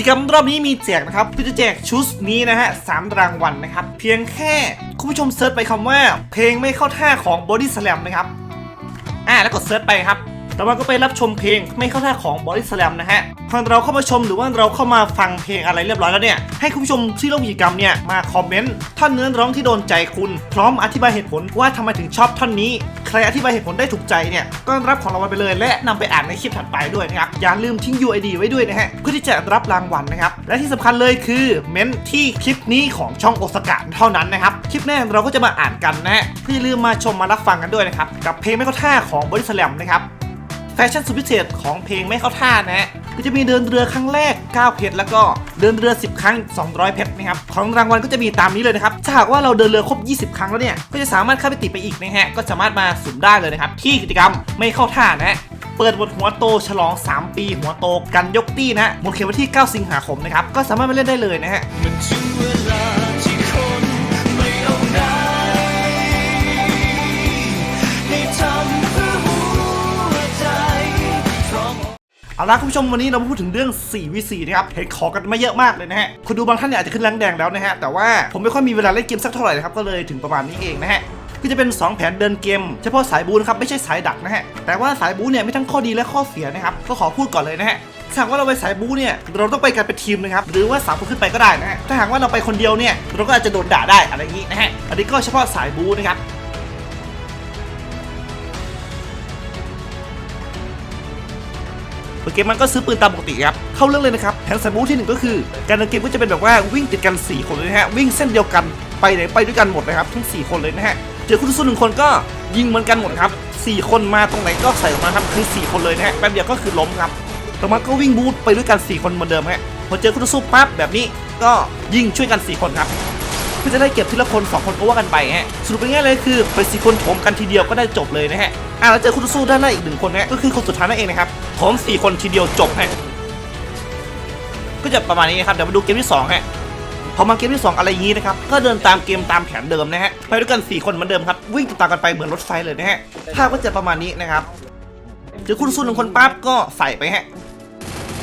กิจกรรมรอบนี้มีแจกนะครับเพื่อจะแจกชุดนี้นะฮะสามรางวัลนะครับ เพียงแค่คุณผู้ชมเซิร์ชไปคำว่า เพลงไม่เข้าท่าของบอดี้สแลมนะครับ อ่าแล้วกดเซิร์ชไปครับ ต่อมาก็ไปรับชมเพลงไม่เข้าท่าของ Body Slam นะฮะพอเราเข้ามาชมหรือว่าเราเข้ามาฟังเพลงอะไรเรียบร้อยแล้วเนี่ยให้คุณผู้ชมที่ร่วมกิจกรรมเนี่ยมาคอมเมนต์ท่อนเนื้อร้องที่โดนใจคุณ พร้อมอธิบายเหตุผลว่าทำไมถึงชอบท่อนนี้ ใครอธิบายเหตุผลได้ถูกใจเนี่ยก็รับของรางวัลไปเลย และนำไปอ่านในคลิปถัดไปด้วยนะครับอย่าลืมทิ้ง UID ไว้ด้วยนะฮะเพื่อที่จะรับรางวัลนะครับและที่สำคัญเลยคือเม้นที่คลิปนี้ของช่องโอสกะเท่านั้นนะครับคลิปหน้าเราก็จะมาอ่านกันนะฮะเพื่อย่าลืมมาชมมารับฟังกันด้วยนะครับกับเพลงไม่เข้าท่าของบริสแลมนะครับ ชั่นสุดพิเศษของเพลงไม่เข้าท่านะฮะก็จะมีเดินเรือครั้งแรก 9 เพชรแล้วก็เดินเรือ 10 ครั้ง 200 เพชรนะครับของรางวัลก็จะมีตามนี้เลยนะครับถ้าหากว่าเราเดินเรือครบ 20 ครั้งแล้วเนี่ยก็จะสามารถเข้าไปติดไปอีกนะฮะก็สามารถมาสุ่มได้เลยนะครับที่กิจกรรมไม่เข้าท่านะฮะเปิดบทหัวโตฉลอง 3 ปีหัวโตกันยกตี้นะฮะหมดเขตวันที่ 9 สิงหาคมนะครับก็สามารถมาเล่นได้เลยนะฮะ ละคุณผู้ชมวันนี้เราพูดถึงเรื่อง 4v4 นะครับเห็นขอกันมาเยอะมากเลยนะฮะคุณดูบางท่านเนี่ยอาจจะขึ้นแรงแดงแล้วนะฮะแต่ว่าผมไม่ค่อยมีเวลาเล่นเกมสักเท่าไหร่นะครับก็เลยถึงประมาณนี้เองนะฮะก็จะเป็น 2 แผนเดินเกม เฉพาะสายบูนะครับไม่ใช่สายดักนะฮะแต่ว่าสายบูเนี่ยมีทั้งข้อดีและข้อเสียนะครับก็ขอพูดก่อนเลยนะฮะถ้าหากว่าเราไปสายบูเนี่ยเราต้องไปกันเป็นทีมนะครับหรือว่าสามคนขึ้นไปก็ได้นะฮะถ้าหากว่าเราไปคนเดียวเนี่ยเราก็อาจจะโดนด่าได้อะไรอย่างนี้นะฮะอันนี้ก็เฉพาะสายบูนะครับ เกมมันก็ซื้อปืนตามปกติครับ เข้าเรื่องเลยนะครับแผนสายบูที่หนึ่งก็คือ การเดินเกมก็จะเป็นแบบว่าวิ่งติดกัน 4 คนเลยนะฮะ วิ่งเส้นเดียวกันไปไหนไปด้วยกันหมดนะครับทั้ง 4 คนเลยนะฮะ เจอคู่ต่อสู้หนึ่งคนก็ยิงเหมือนกันหมดครับ4 คนมาตรงไหนก็ใส่ออกมาครับคือ 4 คนเลยนะฮะแป๊บเดียวก็คือล้มครับต่อมาก็วิ่งบูทไปด้วยกัน 4 คนเหมือนเดิมฮะพอเจอคู่ต่อสู้ปั๊บแบบนี้ก็ยิงช่วยกัน 4 คนครับเพื่อจะได้เก็บทีละคน 2 คนก็ว่ากันไปฮะสรุปเป็นง่ายเลยคือไปสี่คนโถมกันทีเดียวก็ได้จบเลยนะฮะอะแล้วเจอคู่ต่อสู้ด้านหน้าอีกหนึ่งคนนะก็คือคนสุดท้ายนั่นเองนะครับ โถมสี่คนทีเดียวจบฮะก็จะประมาณนี้นะครับเดี๋ยวมาดูเกมที่สองฮะพอมาเกมที่สองอะไรอย่างนี้นะครับ ก็เดินตามเกมตามแผนเดิมนะฮะ ไปด้วยกันสี่คนเหมือนเดิมครับ วิ่งตามกันไปเหมือนรถไฟเลยนะฮะภาพก็จะประมาณนี้นะครับเจอคู่ต่อสู้หนึ่งคนปั๊บก็ใส่ไปฮะ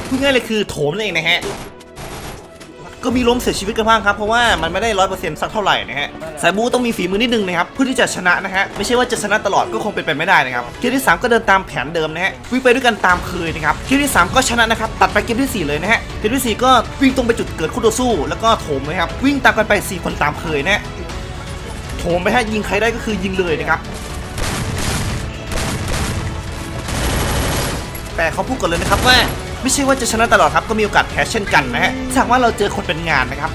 พูดง่ายเลยคือโถมนั่นเองนะฮะ ก็มีล้มเสียชีวิตกันบ้างครับ เพราะว่ามันไม่ได้ร้อยเปอร์เซ็นต์สักเท่าไหร่นะฮะสายบูต้องมีฝีมือนิดนึงนะครับเพื่อที่จะชนะนะฮะไม่ใช่ว่าจะชนะตลอดก็คงเป็นไปไม่ได้นะครับเกมที่ 3 ก็เดินตามแผนเดิมนะฮะวิ่งไปด้วยกันตามเคยนะครับเกมที่ 3 ก็ชนะนะครับตัดไปเกมที่ 4 เลยนะฮะเกมที่ 4 ก็วิ่งตรงไปจุดเกิดคู่ต่อสู้ แล้วก็โถมนะครับวิ่งตามกันไป 4 คนตามเคยนะฮะโถมไปฮะยิงใครได้ก็คือยิงเลยนะครับแต่เขาพูดก่อนเลยนะครับว่า ไม่ใช่ว่าจะชนะตลอดครับก็มีโอกาสแพ้เช่นกันนะฮะถ้าว่าเราเจอคนเป็นงานนะครับ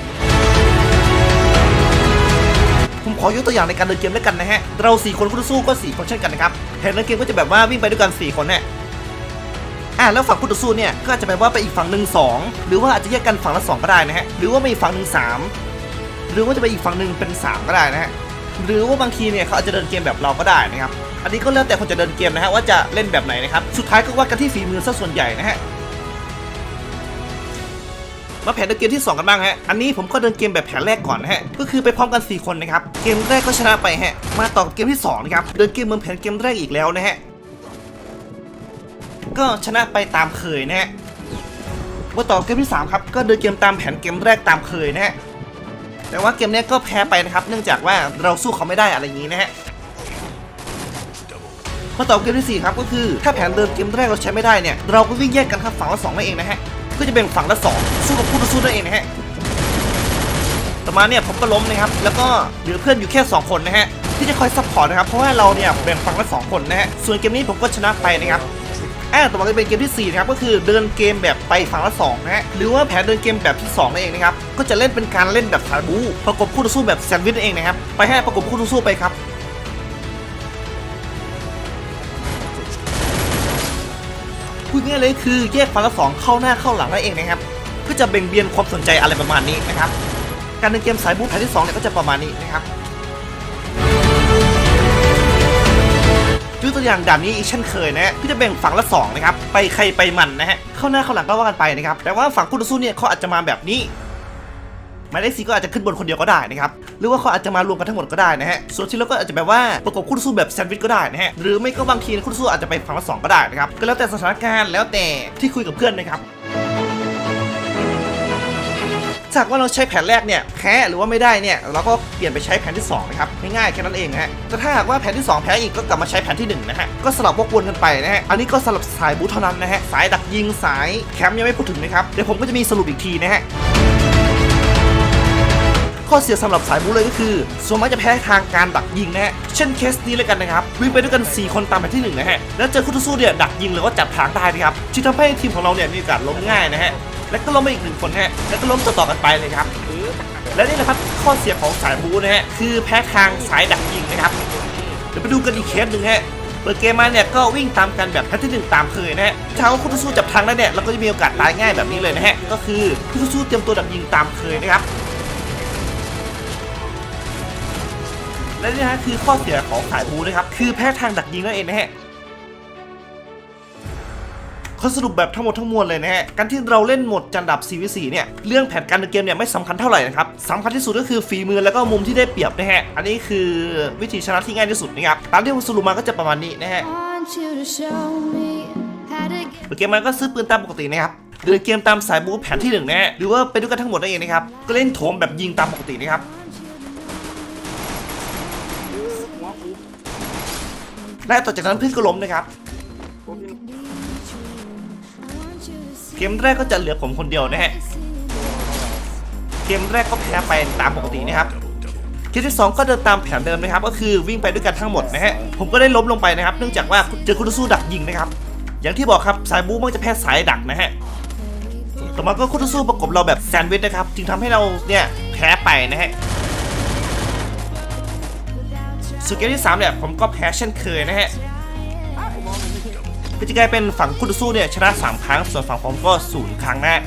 ผมขอยกตัวอย่างในการเดินเกมด้วยกันนะฮะ เราสี่คนคู่ต่อสู้ก็สี่คนเช่นกันนะครับแผนเดินเกมก็จะแบบว่าวิ่งไปด้วยกันสี่คนเนี่ยอ่าแล้วฝั่งคู่ต่อสู้เนี่ยก็อาจจะแปลว่าไปอีกฝั่งหนึ่งสองหรือว่าอาจจะแยกกันฝั่งละสองก็ได้นะฮะหรือว่าไปอีกฝั่งหนึ่งสามหรือว่าจะไปอีกฝั่งหนึ่งเป็นสามก็ได้นะฮะหรือว่าบางทีเนี่ยเขาอาจจะเดินเกมแบบเราก็ได้นะครับอันนี้ก็แล้วแต่คนจะเดินเกมนะฮะว่าจะเล่นแบบไหนนะครับสุดท้ายก็วัดกันที่ฝีมือซะส่วนใหญ่นะฮะ มาแผนเดินเกมที่ 2 กันบ้างฮะ อันนี้ผมก็เดินเกมแบบแผนแรกก่อนฮะ ก็คือไปพร้อมกัน 4 คนนะครับ เกมแรกก็ชนะไปฮะ มาต่อกับเกมที่2นะครับ เดินเกมเหมือนแผนเกมแรกอีกแล้วนะฮะ ก็ชนะไปตามเคยนะฮะมาต่อเกมที่ 3 ครับ ก็เดินเกมตามแผนเกมแรกตามเคยนะฮะ แต่ว่าเกมนี้ก็แพ้ไปนะครับ เนื่องจากว่าเราสู้เขาไม่ได้อะไรอย่างนี้นะฮะมาต่อเกมที่4ครับก็คือ ถ้าแผนเดิมเกมแรกเราใช้ไม่ได้เนี่ย เราก็วิ่งแยกกันครับฝั่งละสองนั่นเองนะฮะ ก็จะเป็นฝั่งละสองสู้กับคู่ต่อสู้นั่นเองนะฮะต่อมาเนี่ยผมก็ล้มนะครับ แล้วก็เหลือเพื่อนอยู่แค่ 2 คนนะฮะ ที่จะคอยซัพพอร์ตนะครับ เพราะว่าเราเนี่ยแบ่งฝั่งละสองคนนะฮะ ส่วนเกมนี้ผมก็ชนะไปนะครับอ่าต่อมาก็เป็นเกมที่ 4 นะครับ ก็คือเดินเกมแบบไปฝั่งละ2นะฮะ หรือว่าแผนเดินเกมแบบที่2นั่นเองนะครับ ก็จะเล่นเป็นการเล่นแบบสายบู ประกบคู่ต่อสู้แบบแซนด์วิชนั่นเองนะครับ ไปให้ประกบคู่ต่อสู้ไปครับ พูดง่ายเลยคือแยกฝั่งละสองเข้าหน้าเข้าหลังนั่นเองนะครับเพื่อจะเบ่งเบียนความสนใจอะไรประมาณนี้นะครับการเล่นเกมสายบู๊แผนที่2เนี่ยก็จะประมาณนี้นะครับยกตัวอย่างด่านนี้อีกเช่นเคยนะฮะพี่จะแบ่งฝั่งละสองนะครับไปใครไปมันนะฮะเข้าหน้าเข้าหลังก็ว่ากันไปนะครับแต่ว่าฝั่งคู่ต่อสู้เนี่ยเขาอาจจะมาแบบนี้ หมายเลขสี่ก็อาจจะขึ้นบนคนเดียวก็ได้นะครับหรือว่าเขาอาจจะมารวมกันทั้งหมดก็ได้นะฮะส่วนที่เหลือก็อาจจะแบบว่าประกบคู่ต่อสู้แบบแซนด์วิชก็ได้นะฮะหรือไม่ก็บางทีคู่ต่อสู้อาจจะไปฝั่งละสองก็ได้นะครับก็แล้วแต่สถานการณ์แล้วแต่ที่คุยกับเพื่อนนะครับถ้าหากว่าเราใช้แผนแรกเนี่ยแพ้หรือว่าไม่ได้เนี่ยเราก็เปลี่ยนไปใช้แผนที่สองนะครับง่ายๆแค่นั้นเองนะฮะแต่ถ้าหากว่าแผนที่สองแพ้อีกก็กลับมาใช้แผนที่หนึ่งนะฮะก็สลับวกวนกันไปนะฮะอันนี้ก็สำหรับสายบูทเท่านั้นนะฮะสายดักยิงสายแคมป์ยังไม่พูดถึงนะครับเดี๋ยวผมก็จะมีสรุปอีกทีนะฮะ ข้อเสียสำหรับสายบูเลยก็คือส่วนมากจะแพ้ทางการดักยิงนะฮะเช่นเคสนี้เลยกันนะครับวิ่งไปด้วยกัน 4 คนตามแผนที่1นะฮะแล้วเจอคู่ต่อสู้เนี่ยดักยิงหรือว่าจับทางได้นะครับจึงทำให้ทีมของเราเนี่ยมีโอกาสล้มง่ายนะฮะและก็ล้มไปอีกหนึ่งคนฮะแล้วก็ล้มต่อๆกันไปเลยครับและนี่นะครับข้อเสียของสายบูนะฮะคือแพ้ทางสายดักยิงนะครับเดี๋ยวไปดูกันอีกเคสหนึ่งฮะเปิดเกมมาเนี่ยก็วิ่งตามกันแบบแพทที่หนึ่งตามเคยนะฮะถ้าว่าคู่ต่อสู้จับทางได้เนี่ยเราก็จะมีโอกาสตายง่ายแบบนี้เลยนะฮะก็คือคู่ต่อสู้เตรียมตัวดักยิงตามเคยนะครับ และนี่นะฮะคือข้อเสียของสายบูนะครับ คือแพ้ทางดักยิงนั่นเองนะฮะข้อสรุปแบบทั้งหมดทั้งมวลเลยนะฮะ การที่เราเล่นโหมดจันดับ 4v4 เนี่ย เรื่องแผนการเดินเกมเนี่ยไม่สำคัญเท่าไหร่นะครับสำคัญที่สุดก็คือฝีมือแล้วก็มุมที่ได้เปรียบนะฮะ อันนี้คือวิธีชนะที่ง่ายที่สุดนะครับ ตามที่ผมสรุปมาก็จะประมาณนี้นะฮะ want you to show me how to get เปิดเกมมาก็ซื้อปืนตามปกตินะครับเดินเกมตามสายบู๊แผนที่หนึ่งนะฮะ หรือว่าไปด้วยกันทั้งหมดนั่นเองนะครับ ก็เล่นโถมแบบยิงตามปกตินะครับ และต่อจากนั้นเพื่อนก็ล้มนะครับ เกมแรกก็จะเหลือผมคนเดียวนะฮะ เกมแรกก็แพ้ไปตามปกตินะครับเกมที่2ก็เดินตามแผนเดิมนะครับ ก็คือวิ่งไปด้วยกันทั้งหมดนะฮะ ผมก็ได้ล้มลงไปนะครับ เนื่องจากว่าเจอคู่ต่อสู้ดักยิงนะครับ อย่างที่บอกครับสายบู๊มักจะแพ้สายดักนะฮะต่อมาก็คู่ต่อสู้ประกบเราแบบแซนด์วิชนะครับ จึงทำให้เราเนี่ยแพ้ไปนะฮะ ส่วนเกมที่3เนี่ยผมก็แพ้เช่นเคยนะฮะก็จะกลายเป็นฝั่งคู่ต่อสู้เนี่ยชนะ 3 ครั้ง ส่วนฝั่งผมก็ศูนย์ครั้งนะฮะ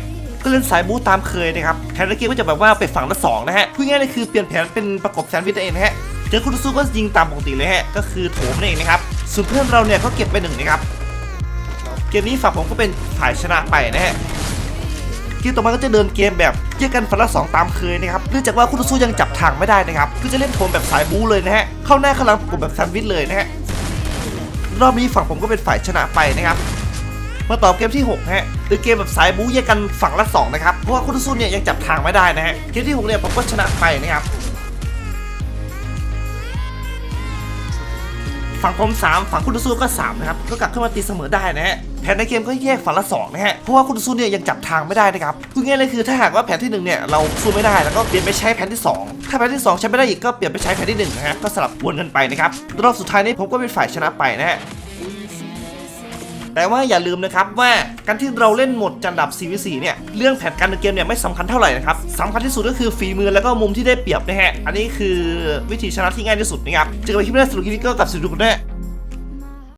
ก็เล่นสายบู๊ตามเคยนะครับแผนเกมก็จะแบบว่าไปฝั่งละสองนะฮะพูดง่ายๆเลยคือเปลี่ยนแผนเป็นประกบแซนด์วิชนั่นเองนะฮะเจอคู่ต่อสู้ก็ยิงตามปกติเลยฮะก็คือโถมนั่นเองนะครับส่วนเพื่อนเราเนี่ยก็เก็บไปหนึ่งนะครับเกมนี้ฝั่งผมก็เป็นฝ่ายชนะไปนะฮะ กมต่อมาก็จะเดินเกมแบบแยกกันฝั่งละสองตามเคยนะครับเนื่องจากว่าคู่ต่อสู้ยังจับทางไม่ได้นะครับก็จะเล่นโทมแบบสายบู๊เลยนะฮะเข้าหน้าเข้าหลังกลุ่มแบบแซนด์วิชเลยนะฮะรอบนี้ฝั่งผมก็เป็นฝ่ายชนะไปนะครับมาต่อเกมที่ 6 ฮะคือเกมแบบสายบู๊แยกกันฝั่งละ 2 นะครับ เพราะว่าคู่ต่อสู้เนี่ยยังจับทางไม่ได้นะฮะ เกมที่ 6 เนี่ยผมก็ชนะไปนะครับ ฝั่งผม3ฝั่งคู่ต่อสู้ก็3นะครับก็กลับขึ้นมาตีเสมอได้นะฮะแผนในเกมก็แยกฝั่งละ2นะฮะเพราะว่าคู่ต่อสู้เนี่ยยังจับทางไม่ได้นะครับพูดง่ายเลยคือถ้าหากว่าแผนที่1เนี่ยเราสู้ไม่ได้แล้วก็เปลี่ยนไปใช้แผนที่ 2 ถ้าแผนที่ 2 ใช้ไม่ได้อีกก็เปลี่ยนไปใช้แผนที่1นะฮะก็สลับวนกันไปนะครับรอบสุดท้ายนี้ผมก็เป็นฝ่ายชนะไปนะฮะ แต่ว่าอย่าลืมนะครับว่าการที่เราเล่นหมดจันดับ 4v4 เนี่ยเรื่องแผนการเดินเกมเนี่ยไม่สำคัญเท่าไหร่นะครับสำคัญที่สุดก็คือฝีมือแล้วก็มุมที่ได้เปรียบนะฮะอันนี้คือวิธีชนะที่ง่ายที่สุดนะครับเจอกันใหม่คลิปหน้าสรุปคลิปนี้ก็กับสุดทุกคนด้วย